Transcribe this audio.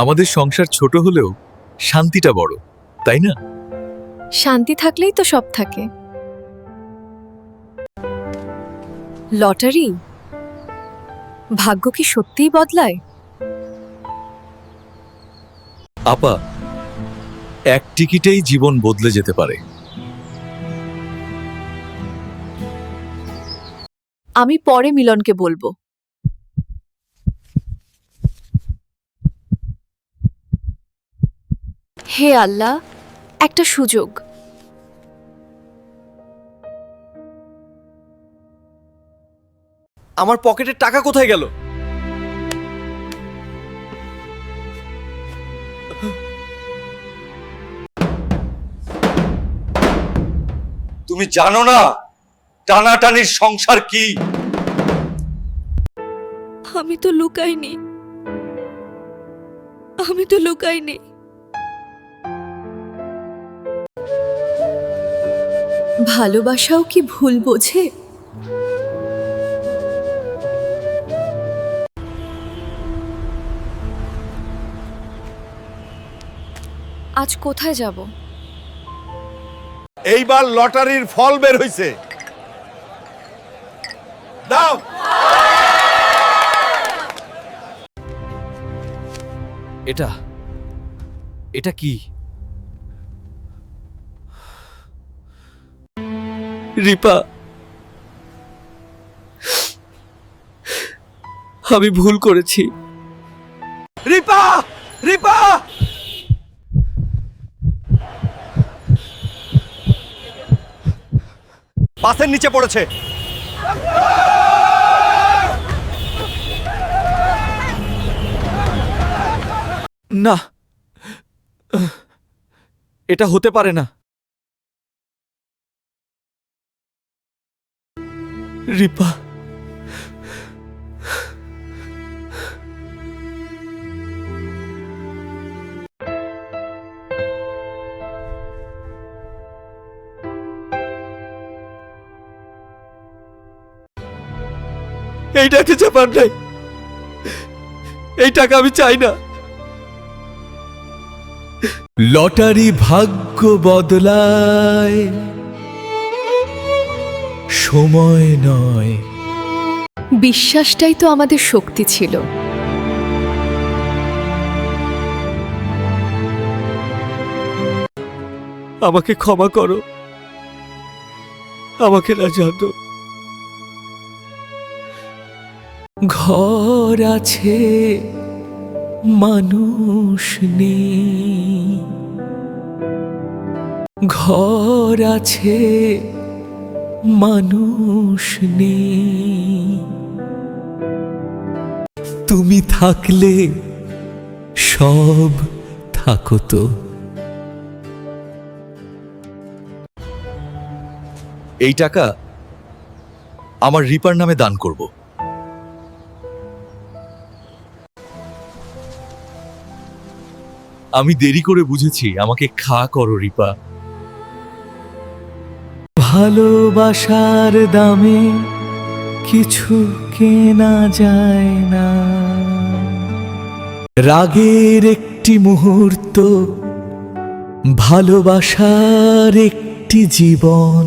আমাদের সংসার ছোট হলেও শান্তিটা বড় তাই না? শান্তি থাকলেই তো সব থাকে। লটারি? ভাগ্য কি সত্যিই বদলায়? আপা এক টিকিটেই জীবন বদলে যেতে পারে। আমি পরে মিলনকে বলব। হে আল্লাহ একটা সুযোগ। আমার পকেটের টাকা কোথায় গেল? তুমি জানো না টানাটানির সংসার কি? আমি তো লুকাইনি। আমি তো লুকাইনি। ভালোবাসাও কি ভুল বোঝে? আজ কোথায় যাব? এইবার লটারির ফল বের হইছে। দাও। এটা এটা কি? রিপা। আমি ভুল করেছি। রিপা! রিপা! বাসের নিচে পড়েছে। না। এটা হতে পারে না। রিপা। এই টাকা চাপার নাই এই টাকা আমি চাই না। লটারি ভাগ্য বদলায়। সময় নয়। বিশ্বাসটাই তো আমাদের শক্তি ছিল। আমাকে ক্ষমা করো। আমাকে না জানো। ঘর আছে মানুষ নেই। ঘর আছে মানুষ নেই। তুমি থাকলে সব থাকো তো। এই টাকা আমার রিপার নামে দান করব। আমি দেরি করে বুঝেছি, আমাকে খা করো রিপা। ভালোবাসার দামে কিছু কেনা যায় না। রাগের একটি মুহূর্ত ভালোবাসার একটি জীবন।